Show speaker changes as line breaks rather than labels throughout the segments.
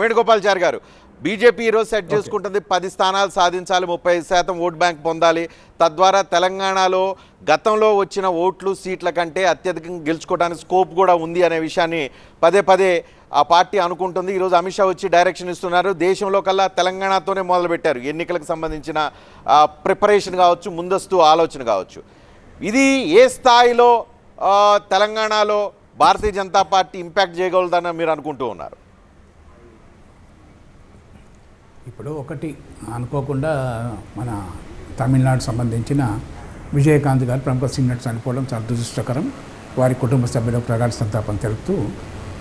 వేణుగోపాల్చారి గారు బీజేపీ ఈరోజు సెట్ చేసుకుంటుంది. పది స్థానాలు సాధించాలి ముప్పై శాతం ఓట్ బ్యాంక్ పొందాలి. తద్వారా తెలంగాణలో గతంలో వచ్చిన ఓట్లు సీట్ల కంటే అత్యధికంగా గెలుచుకోవడానికి స్కోప్ కూడా ఉంది అనే విషయాన్ని పదే పదే ఆ పార్టీ అనుకుంటుంది. ఈరోజు అమిత్ షా వచ్చి డైరెక్షన్ ఇస్తున్నారు. దేశంలో కల్లా తెలంగాణతోనే మొదలుపెట్టారు. ఎన్నికలకు సంబంధించిన ప్రిపరేషన్ కావచ్చు ముందస్తు ఆలోచన కావచ్చు. ఇది ఏ స్థాయిలో తెలంగాణలో భారతీయ జనతా పార్టీ ఇంపాక్ట్ చేయగలదని మీరు అనుకుంటూ ఉన్నారు?
ఇప్పుడు ఒకటి అనుకోకుండా మన తమిళనాడు సంబంధించిన విజయకాంత్ గారు ప్రముఖ సీనియర్ చనిపోవడం చాలా దురదృష్టకరం. వారి కుటుంబ సభ్యులకు ప్రగాఢ సంతాపం తెలుపుతూ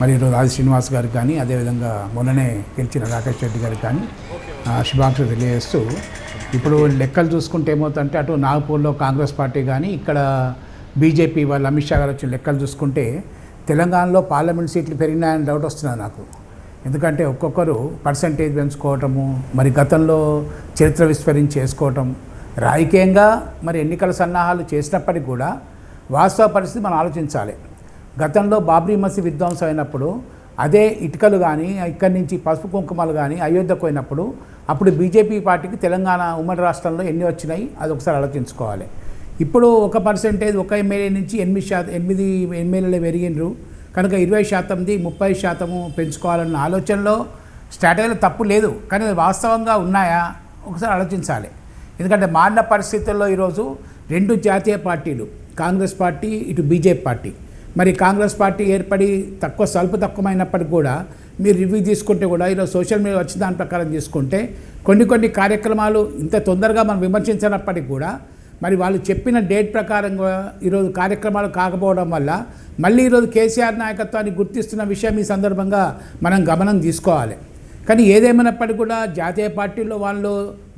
మరి ఈరోజు ఆది శ్రీనివాస్ గారికి కానీ అదేవిధంగా మొన్ననే గెలిచిన రాకేష్ రెడ్డి గారికి కానీ శుభాకాంక్షలు తెలియజేస్తూ ఇప్పుడు లెక్కలు చూసుకుంటే ఏమవుతుందంటే అటు నాగపూర్లో కాంగ్రెస్ పార్టీ కానీ ఇక్కడ బీజేపీ వాళ్ళు అమిత్ షా గారు వచ్చిన లెక్కలు చూసుకుంటే తెలంగాణలో పార్లమెంట్ సీట్లు పెరిగినాయని డౌట్ వస్తున్నది నాకు. ఎందుకంటే ఒక్కొక్కరు పర్సంటేజ్ పెంచుకోవటము మరి గతంలో చరిత్ర విస్మరించి చేసుకోవటం రాజకీయంగా మరి ఎన్నికల సన్నాహాలు చేసినప్పటికీ కూడా వాస్తవ పరిస్థితి మనం ఆలోచించాలి. గతంలో బాబ్రీ మసి విధ్వంసం అయినప్పుడు అదే ఇటుకలు కానీ ఇక్కడి నుంచి పసుపు కుంకుమలు కానీ అయోధ్యకు పోయినప్పుడు అప్పుడు బీజేపీ పార్టీకి తెలంగాణ ఉమ్మడి రాష్ట్రంలో ఎన్ని వచ్చినాయి అది ఒకసారి ఆలోచించుకోవాలి. ఇప్పుడు ఒక పర్సెంటేజ్ ఒక ఎమ్మెల్యే నుంచి ఎనిమిది శాతం ఎనిమిది ఎమ్మెల్యేలు పెరిగినరు. కనుక ఇరవై శాతంది ముప్పై శాతము పెంచుకోవాలన్న ఆలోచనలో స్ట్రాటజీలో తప్పు లేదు. కానీ అది వాస్తవంగా ఉన్నాయా? ఒకసారి ఆలోచించాలి. ఎందుకంటే మారిన పరిస్థితుల్లో ఈరోజు రెండు జాతీయ పార్టీలు కాంగ్రెస్ పార్టీ ఇటు బీజేపీ పార్టీ. మరి కాంగ్రెస్ పార్టీ ఏర్పడి తక్కువ స్వల్ప తక్కువమైనప్పటికీ కూడా మీరు రివ్యూ తీసుకుంటే కూడా ఈరోజు సోషల్ మీడియా వచ్చిన దాని ప్రకారం తీసుకుంటే కొన్ని కొన్ని కార్యక్రమాలు ఇంత తొందరగా మనం విమర్శించినప్పటికీ కూడా మరి వాళ్ళు చెప్పిన డేట్ ప్రకారంగా ఈరోజు కార్యక్రమాలు కాకపోవడం వల్ల మళ్ళీ ఈరోజు కేసీఆర్ నాయకత్వాన్ని గుర్తిస్తున్న విషయం ఈ సందర్భంగా మనం గమనం తీసుకోవాలి. కానీ ఏదేమైనప్పటికీ కూడా జాతీయ పార్టీలో వాళ్ళు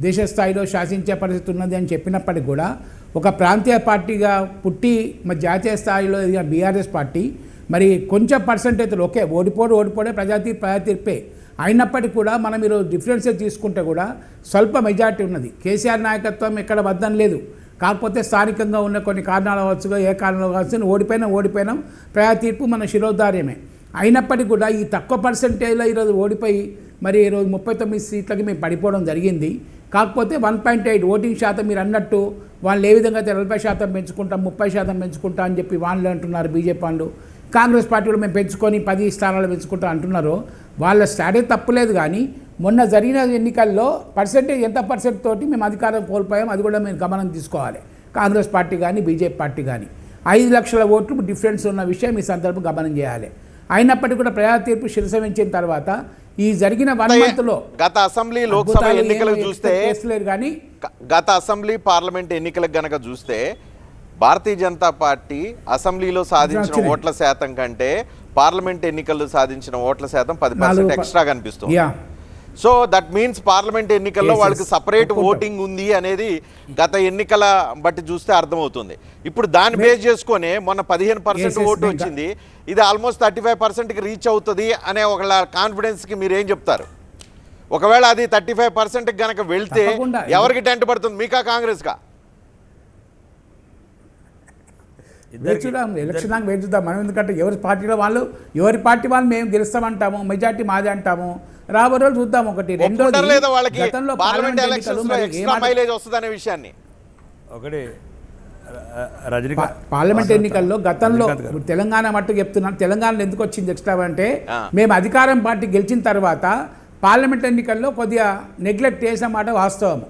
దేశ స్థాయిలో శాసించే పరిస్థితి ఉన్నది అని చెప్పినప్పటికీ కూడా ఒక ప్రాంతీయ పార్టీగా పుట్టి మరి జాతీయ స్థాయిలో ఎదిగిన బీఆర్ఎస్ పార్టీ మరి కొంచెం పర్సంటేజ్లు ఓకే ఓడిపోడు ఓడిపోడే ప్రజాతీర్ ప్రజాతీర్పే. అయినప్పటికీ కూడా మనం ఈరోజు డిఫరెన్సెస్ తీసుకుంటే కూడా స్వల్ప మెజార్టీ ఉన్నది. కేసీఆర్ నాయకత్వం ఎక్కడ వద్దని లేదు కాకపోతే స్థానికంగా ఉన్న కొన్ని కారణాలు అవ్వచ్చుగా ఏ కారణాలు కావచ్చు ఓడిపోయినా ఓడిపోయినాం. ప్రజా తీర్పు మన శిరోధార్యమే. అయినప్పటికీ కూడా ఈ తక్కువ పర్సంటేజ్లో ఈరోజు ఓడిపోయి మరి ఈరోజు ముప్పై తొమ్మిది సీట్లకి మేము పడిపోవడం జరిగింది. కాకపోతే వన్ పాయింట్ ఎయిట్ ఓటింగ్ శాతం మీరు అన్నట్టు వాళ్ళు ఏ విధంగా అయితే నలభై శాతం పెంచుకుంటాం ముప్పై శాతం పెంచుకుంటాం అని చెప్పి వాళ్ళు అంటున్నారు బీజేపీ వాళ్ళు. కాంగ్రెస్ పార్టీ కూడా మేము పెంచుకొని పది స్థానాలు పెంచుకుంటాం అంటున్నారు. వాళ్ళ స్టాడే తప్పులేదు కానీ మొన్న జరిగిన ఎన్నికల్లో పర్సెంటేజ్ ఎంత పర్సెంట్ తోటి మేము అధికారం కోల్పోయాం అది కూడా మేము గమనం తీసుకోవాలి. కాంగ్రెస్ పార్టీ కానీ బీజేపీ పార్టీ కానీ ఐదు లక్షల ఓట్లు డిఫరెన్స్ ఉన్న విషయం ఈ సందర్భం గమనం చేయాలి. అయినప్పటికీ కూడా ప్రజా తీర్పు శిరసవించిన తర్వాత ఈ జరిగిన వన్
గత అసెంబ్లీ లోక్సభ ఎన్నికలకు చూస్తే
కానీ
గత అసెంబ్లీ పార్లమెంట్ ఎన్నికలకు గనక చూస్తే భారతీయ జనతా పార్టీ అసెంబ్లీలో సాధించిన. ఓట్ల శాతం కంటే పార్లమెంట్ ఎన్నికల్లో సాధించిన ఓట్ల శాతం పది పర్సెంట్ ఎక్స్ట్రా కనిపిస్తుంది. సో దట్ మీన్స్ పార్లమెంట్ ఎన్నికల్లో వాళ్ళకి. సపరేట్. ఓటింగ్ ఉంది అనేది గత ఎన్నికల బట్టి చూస్తే అర్థమవుతుంది. ఇప్పుడు దాన్ని బేస్ చేసుకొని మొన్న పదిహేను పర్సెంట్ ఓటు వచ్చింది. ఇది ఆల్మోస్ట్ థర్టీ ఫైవ్ పర్సెంట్కి రీచ్ అవుతుంది అనే ఒక కాన్ఫిడెన్స్కి మీరు ఏం చెప్తారు? ఒకవేళ అది థర్టీ ఫైవ్ పర్సెంట్కి గనక వెళ్తే. ఎవరికి టెంట్ పడుతుంది? మీకా కాంగ్రెస్కా?
వేచుదాం ఎలక్షన్ దాకా వేచుదాం మనం ఎందుకంటే ఎవరి పార్టీలో వాళ్ళు ఎవరి పార్టీ వాళ్ళు మేము గెలుస్తామంటాము మెజార్టీ మాదే అంటాము. రాబో రోజు చూద్దాం ఒకటి
వాళ్ళకి?
గతంలో
విషయాన్ని.
ఒకటి
పార్లమెంట్ ఎన్నికల్లో గతంలో తెలంగాణ మట్టు చెప్తున్నాను తెలంగాణలో ఎందుకు వచ్చింది ఎక్స్ట్రా అంటే. మేము అధికారం పార్టీ గెలిచిన తర్వాత పార్లమెంట్ ఎన్నికల్లో కొద్దిగా నెగ్లెక్ట్ చేసిన మాట వాస్తవం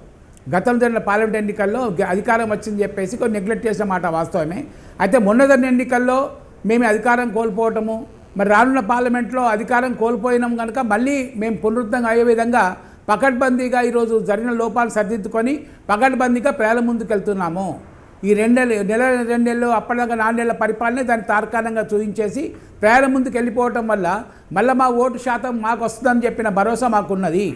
గతంలో జరిగిన పార్లమెంట్ ఎన్నికల్లో అధికారం వచ్చింది చెప్పేసి కొన్ని నెగ్లెక్ట్ చేసిన మాట వాస్తవమే. అయితే మొన్నదన్న ఎన్నికల్లో మేము అధికారం కోల్పోవటము మరి రానున్న పార్లమెంట్లో అధికారం కోల్పోయినాం కనుక మళ్ళీ మేము పునరుద్ధంగా అయ్యే విధంగా పకడ్బందీగా ఈరోజు జరిగిన లోపాలు సరిదిద్దుకొని పకడ్బందీగా ప్రజల ముందుకు వెళ్తున్నాము ఈ రెండేళ్ళు నెల రెండేళ్ళు అప్పటిదాకా నాలుగేళ్ళ పరిపాలనే దాన్ని తార్కాణంగా చూపించేసి ప్రయాణం ముందుకు వెళ్ళిపోవటం వల్ల మళ్ళీ మా ఓటు శాతం మాకు వస్తుందని చెప్పిన భరోసా మాకున్నది.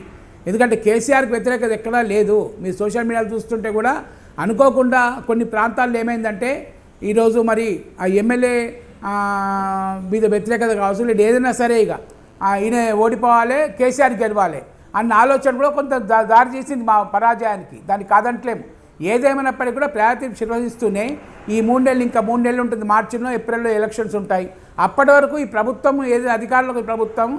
ఎందుకంటే కేసీఆర్కి వ్యతిరేకత ఎక్కడా లేదు. మీరు సోషల్ మీడియాలో చూస్తుంటే కూడా అనుకోకుండా కొన్ని ప్రాంతాల్లో ఏమైందంటే ఈరోజు మరి ఆ ఎమ్మెల్యే మీద వ్యతిరేకత కావచ్చు లేదు ఏదైనా సరే ఇక ఈయన ఓడిపోవాలి కేసీఆర్ గెలవాలి అన్న ఆలోచన కూడా కొంత దారి చేసింది మా పరాజయానికి. దాన్ని కాదంటలేము. ఏదేమైనప్పటికీ కూడా ప్రయాతి నిర్వహిస్తూనే ఈ మూడేళ్ళు ఇంకా మూడేళ్ళు ఉంటుంది. మార్చిలో ఏప్రిల్లో ఎలక్షన్స్ ఉంటాయి. అప్పటి వరకు ఈ ప్రభుత్వం ఏది అధికారులకు ప్రభుత్వం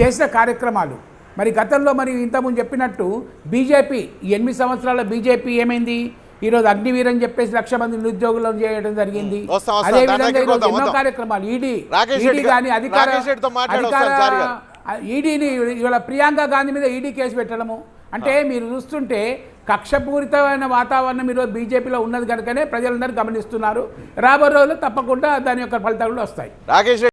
చేసిన కార్యక్రమాలు. మరి గతంలో మరి ఇంతకుముందు చెప్పినట్టు బీజేపీ ఎనిమిది సంవత్సరాల బీజేపీ ఏమైంది? ఈరోజు అగ్నివీర్ అని చెప్పేసి లక్ష మంది నిరుద్యోగులను చేయడం జరిగింది
వస్తాం, వస్తాం.
అదే
దాని
విధంగా
దగ్గరికి
ఈరోజు ఎన్నో. కార్యక్రమాలు ఈడీ ఈడీ కానీ అధికార. ఈడీని ఇవాళ ప్రియాంక గాంధీ మీద ఈడీ కేసు పెట్టడము అంటే మీరు చూస్తుంటే కక్షపూరితమైన వాతావరణం ఈరోజు బీజేపీలో ఉన్నది కనుకనే ప్రజలందరూ గమనిస్తున్నారు రాబో రోజుల్లో తప్పకుండా దాని యొక్క ఫలితాలు వస్తాయి
రాకేష్